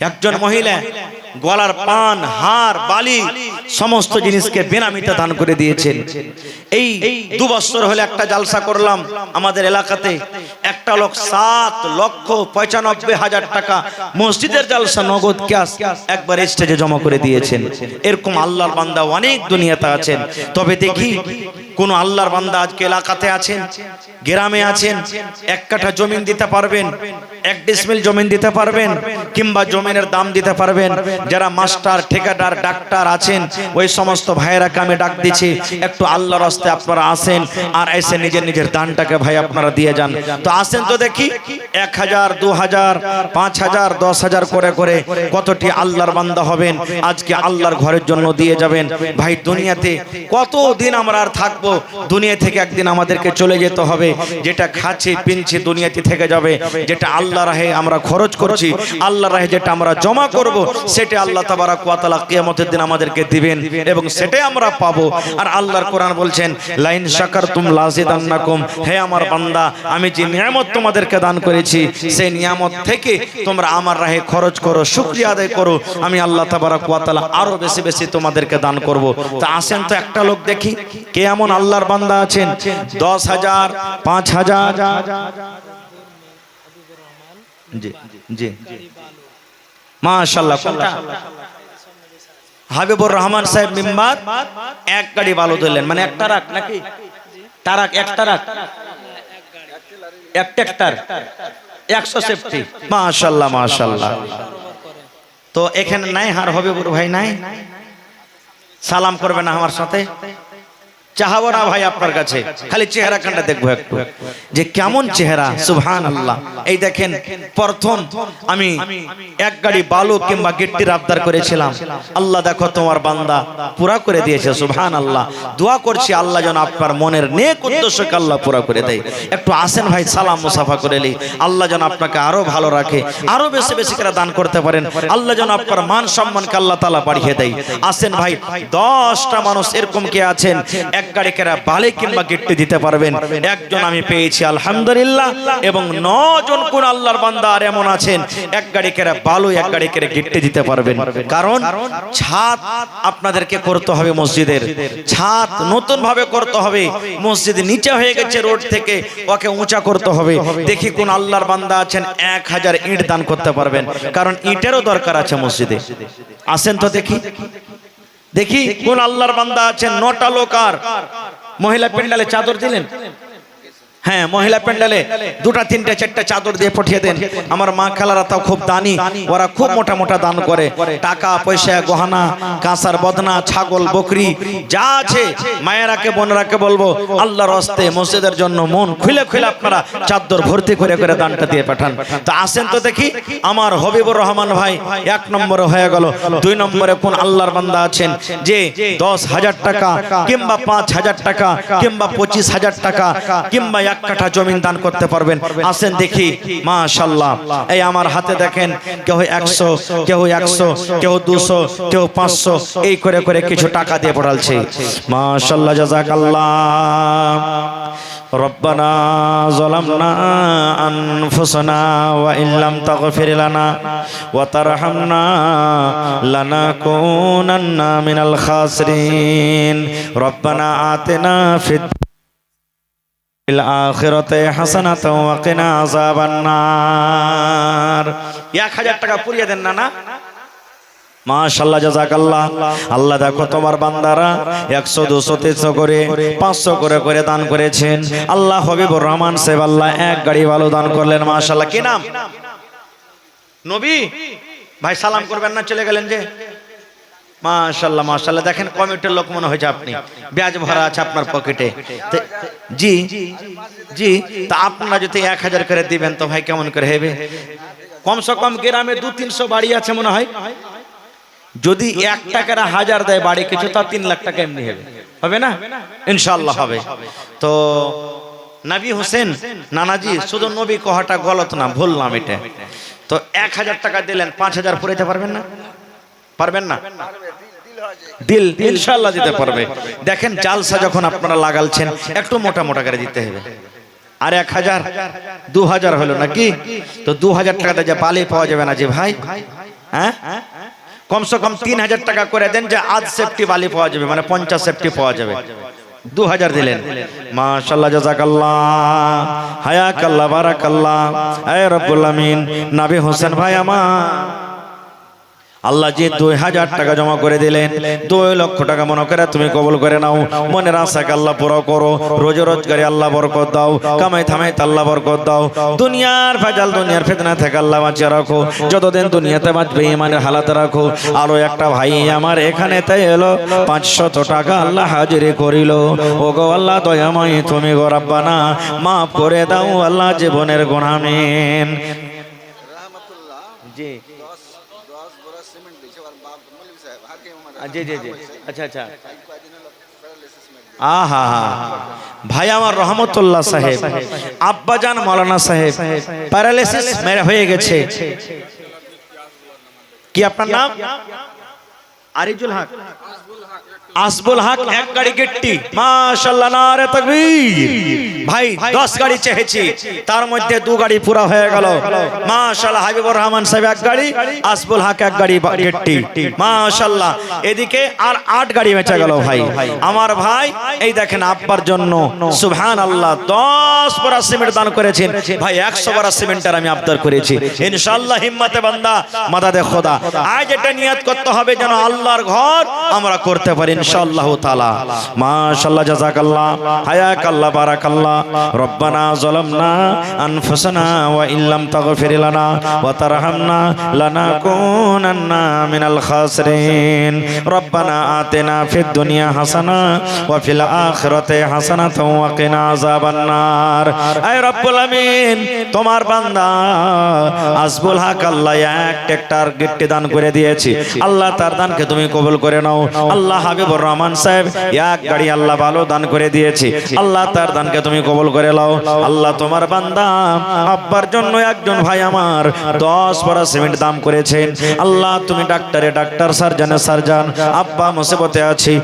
একজন মহিলা গলার পান হার বালি সমস্ত জিনিসকে বেনামিতে দান করে দিয়েছেন। এই দু বছর হলে একটা জালসা করলাম আমাদের এলাকাতে। একটা লোক সাত লক্ষ পঁচানব্বই হাজার টাকা মসজিদের জালসা নগদ ক্যাশ একবার স্টেজে জমা করে দিয়েছেন। এরকম আল্লাহর বান্দা অনেক দুনিয়াতে আছেন। তবে দেখি কোন আল্লাহর বান্দা আজকে এলাকাতে আছেন, গ্রামে আছেন, এক কাঠা জমিন দিতে পারবেন, এক ডিসমিল জমিন দিতে পারবেন, কিংবা জমিনের দাম দিতে পারবেন। যারা মাস্টার, ঠিকাদার, ডাক্তার আছেন ওই সমস্ত ভাইয়েরাকে আমি ডাক দিচ্ছি একটু আল্লাহর রাস্তায় আপনারা আসেন আর এসে নিজের নিজের দানটাকে ভাই আপনারা দিয়ে যান। তো আসেন তো দেখি, এক হাজার, দু হাজার, পাঁচ হাজার, দশ হাজার করে করে কতটি আল্লাহর বান্দা হবেন, আজকে আল্লাহর ঘরের জন্য দিয়ে যাবেন। ভাই, দুনিয়াতে কত দিন আমরা আর থাকব? দুনিয়া থেকে একদিন আমাদেরকে চলে যেতে হবে। যেটা খাচ্ছি, পিনছি, দুনিয়াতে থেকে যাবে। যেটা আল্লাহ রাহে আমরা খরচ করছি, আল্লাহ রাহে যেটা আমরা জমা করব, সেটা আল্লাহ তাবারাক ওয়া তাআলা কিয়ামতের দিন আমাদেরকে দিবেন এবং সেটাই আমরা পাবো। আর আল্লাহর কোরআন বলছেন, লাইন শাকারতুম লাযিদান্নাকুম হে আমার বান্দা, আমি যে নিয়ামত তোমাদেরকে দান করেছি, সেই নিয়ামত থেকে তোমরা আমার রাহে খরচ করো, শুকরিয়া আদায় করো। আমি আল্লাহ তাবারাক ওয়া তাআলা আরও বেশি বেশি তোমাদেরকে দান করব। তা আসেন তো একটা লোক দেখি, কে এমন আল্লাহর বান্দা আছেন? দশ হাজার, পাঁচ হাজার। জি জি। মাশাল্লাহ কোনটা? হাবিবুর রহমান সাহেব মিম্বার এক গাড়ি বালু ধরলেন। মানে একটা রাখ নাকি? তারাক একটা রাখ এক ট্রাক্টর একশো সেফটি। মাশাল্লাহ মাশাল্লাহ। তো এখানে নাই, হার হবিবুর ভাই নাই? সালাম করবে না আমার সাথে? চাহাবো না ভাই আপনার কাছে। খালি চেহারা কান্ডা দেখব একটু। যে কেমন চেহারা সুবহান আল্লাহ এই দেখেন প্রথম আমি এক গাড়ি বালু কিংবা গিট্টির আবদার করেছিলাম। আল্লাহ দেখো তোমার বান্দা পুরা করে দিয়েছে সুবহান আল্লাহ। দোয়া করছি আল্লাহ যেন আপনার মনের নেক উদ্দেশ্যকে আল্লাহ পুরা করে দেয়। একটু আসেন ভাই সালাম মুসাফা করে লি। আল্লাহ যেন আপনাকে আরও ভালো রাখে আরও বেশি বেশি করে দান করতে পারেন। আল্লাহ যেন আপনার মান সম্মানকে আল্লাহ তালা বাড়িয়ে দেয়। আসেন ভাই দশটা মানুষ এরকম কে আছেন এক গাড়ি কেরা বালে কিংবা গিট্টি দিতে পারবেন। একজন আমি পেয়েছি, আলহামদুলিল্লাহ। এবং নজন কোন আল্লাহর বান্দা আর এমন আছেন, এক গাড়ি কেরা বালু, এক গাড়ি কেরা গিট্টি দিতে পারবেন। কারণ ছাদ আপনাদেরকে করতে হবে মসজিদের। ছাদ নতুন ভাবে করতে হবে। মসজিদ নিচে হয়ে গেছে রোড থেকে, ওকে উঁচা করতে হবে। দেখি কোন আল্লাহর বান্দা আছেন, এক হাজার ইট দান করতে পারবেন। কারণ ইটেরও দরকার আছে মসজিদে। আসেন তো দেখি। দেখি কোন আল্লাহর বান্দা আছেন নটা লোক আর। মহিলা পেন্ডালে চাদর দিলেন। হ্যাঁ মহিলা প্যান্ডালে দুটা, তিনটা, চারটা চাদর দিয়ে পাঠিয়ে দেন। আমার মা খালারা তাও খুব দানি। ওরা খুব মোটা মোটা দান করে। টাকা, পয়সা, গহনা, কাঁসার বদনা, ছাগল, বকরি, যা আছে মায়েরাকে, বোনরাকে বলব, আল্লাহর হস্তে, মসজিদের জন্য মন খুলে খুলে আপনারা চাদর ভর্তি করে করে দানটা দিয়ে পাঠান। তো আসেন তো দেখি, আমার হবিবুর রহমান ভাই এক নম্বরে হয়ে গেল। দুই নম্বরে কোন আল্লাহর বান্দা আছেন যে দশ হাজার টাকা কিংবা পাঁচ হাজার টাকা কিংবা পঁচিশ হাজার টাকা কিংবা কাঠা জমিন দান করতে পারবেন আসেন দেখি মাশাল্লাহ এই আমার হাতে দেখেন কেউ একশো কেউ একশো কেউ দুশো কেউ পাঁচশো এই করে করে কিছু টাকা দিয়ে পড়ালছে মাশাল্লাহ জাজাকাল্লাহ ربنا ظلمنا أنفسنا وإن لم تغفر لنا وترحمنا لنكونن من الخاسرين ربنا آتنا في الآخرة এক হাজার টাকা মাশাল্লাহ জাজাকাল্লাহ আল্লাহ দেখো তোমার বান্দারা একশো, দুশো, তিনশো করে, পাঁচশো করে করে দান করেছেন। আল্লাহ হবিবুর রহমান সেব আল্লাহ এক গাড়ি ভালো দান করলেন মাশাল্লাহ কি নাম? নবী? ভাই, সালাম করবেন না, চলে গেলেন যে। মাশাল্লাহ মাশাল্লাহ দেখেন কমিটির লোক মনে হয়েছে আপনি। ব্যাজ ভরা আছে আপনার পকেটে। জি জি, তা আপনারা যদি এক হাজার করে দিবেন তো ভাই কেমন করে হবে? কমসে কম গ্রামে দু তিনশো বাড়ি আছে মনে হয়। যদি এক টাকার হাজার দেয় বাড়ি কিছু, তা তিন লাখ টাকা এমনি হবে। হবে না? ইনশাল্লাহ হবে। তো নবী হোসেন, নানাজি, শুধু নবী কহাটা গলত না ভুললাম এটা। তো এক হাজার টাকা দিলেন, পাঁচ হাজার পুরাইতে পারবেন না? পারবেন না? দিল ইনশাল্লাহ দিতে পারবে। দেখেন জালসা যখন আপনারা লাগালছেন একটু মোটা মোটা করে দিতে হবে। আর এক হাজার দু হাজার হলো নাকি? তো দু হাজার টাকাটা যে পালে পাওয়া যাবে না যে ভাই? হ্যাঁ? কমসে কম তিন হাজার টাকা করে দেন যে আজ সেফটি বালি পাওয়া যাবে মানে পঞ্চাশ সেফটি পাওয়া যাবে। দু হাজার দিলেন। মাশাল্লাহ জাজাকাল্লাহ হায়াকাল্লাহ বারাকাল্লাহ। আয় রব্বুল আমিন নাবি হোসেন ভাই আমার। আল্লাহ যে দুই হাজার টাকা জমা করে দিলেন দুই লক্ষ টাকা মনে করে তুমি কবল করে নাও। মনের আশাকে আল্লাহ পুরো করো। রোজ রোজগারে আল্লাহ বরকত দাও। কামাই থামাই আল্লাহ বরকত দাও। দুনিয়ার ভেজাল দুনিয়ার ফেতনা থেকে আল্লাহ বাঁচিয়ে রাখো। যতদিন দুনিয়াতে বাঁচবে ইমানের হালাতে রাখো। আরও একটা ভাই আমার এখানে তাই এলো। পাঁচশত টাকা আল্লাহ হাজিরি করিল। ও গো আল্লাহ দয়াময় তুমি গো রাব্বানা। মাফ করে দাও আল্লাহ জীবনের গোনামিন জি জি জি জি আচ্ছা আচ্ছা আহা ভাই আমার রহমতুল্লাহ সাহেব আব্বাজান মৌলানা সাহেব প্যারালাইসিস হয়ে গেছে কি আপনার নাম আরিজুল হক। আসবুল হক এক গাড়ি গিট্টি। মাশাআল্লাহ নারে তাকবীর। ভাই 10 গাড়ি চেয়েছি। তার মধ্যে দু গাড়ি পুরা হয়ে গেল। মাশাআল্লাহ হাবিবুর রহমান সাহেব এক গাড়ি আসবুল হক এক গাড়ি গিট্টি। মাশাআল্লাহ এদিকে আর আট গাড়ি বেঁচে গেল ভাই। আমার ভাই এই দেখেন আব্বার জন্য। সুবহানাল্লাহ 10 বড়া সিমেন্ট দান করেছেন। ভাই 100 বড়া সিমেন্টের আমি আবদার করেছি। ইনশাআল্লাহ হিম্মতে বান্দা মাদাদে খোদা। আজ এটা নিয়ত করতে হবে যেন আল্লাহর ঘর আমরা করতে পারি ইনশাআল্লাহ তাআলা। মাশাআল্লাহ, জাযাকাল্লাহ, হায়াকাল্লাহ, বারাকাল্লাহ। রব্বানা যালামনা আনফুসানা ওয়া ইল্লাম তাগফির লানা ওয়া তারহামনা লানাকুনান্না মিনাল খাসিরিন। রব্বানা আতিনা ফিদ দুনিয়া হাসানা ওয়া ফিল আখিরাতি হাসানাতাও ওয়া কিনা আযাবান নার আয় রব্বুল আমিন, তোমার বান্দা আসবুল হক আল্লাহ এক ট্রাক্টর গিফট দান করে দিয়েছি। আল্লাহ তার দানকে তুমি কবুল করে নাও। আল্লাহ হাবিবুর রহমান সাহেব, এক গাড়ি আল্লাহ ভালো দান করে দিয়েছি। আল্লাহ তার দানকে তুমি কবুল করে নাও। আল্লাহ তোমার বান্দা, আব্বার জন্য একজন ভাই আমার দশ বড় সিমেন্ট দাম করেছেন। আল্লাহ তুমি ডাক্তারে, ডাক্তার, সার্জনে সার্জন। আব্বা মুসিবতে আছি।